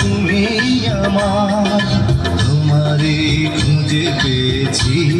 তুমি আমার তোমারে খুঁজে পেয়েছি।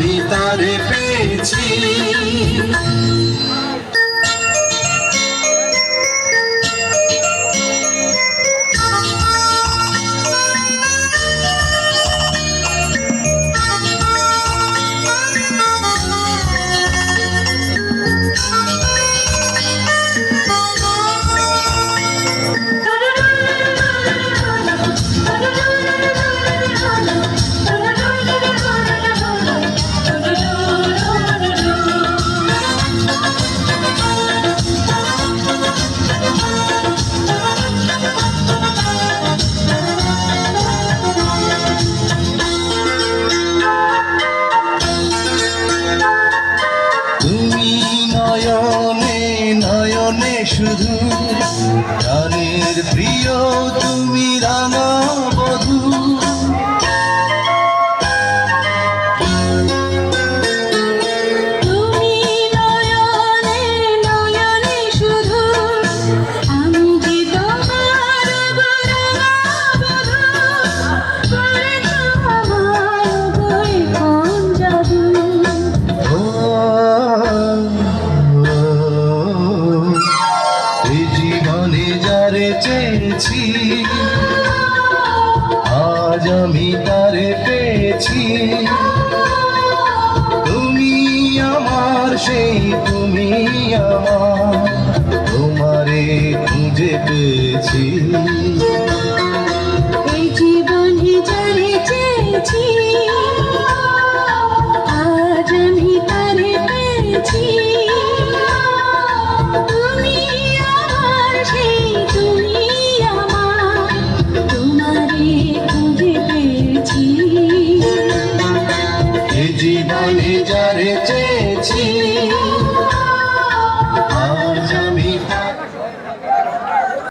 ভিতরে পেয়েছি। আজ আমি তারে পেয়েছি। তুমি আমার সেই তুমি আমার। তোমারে খুঁজে পেয়েছি। জীবনে যারে চেয়ে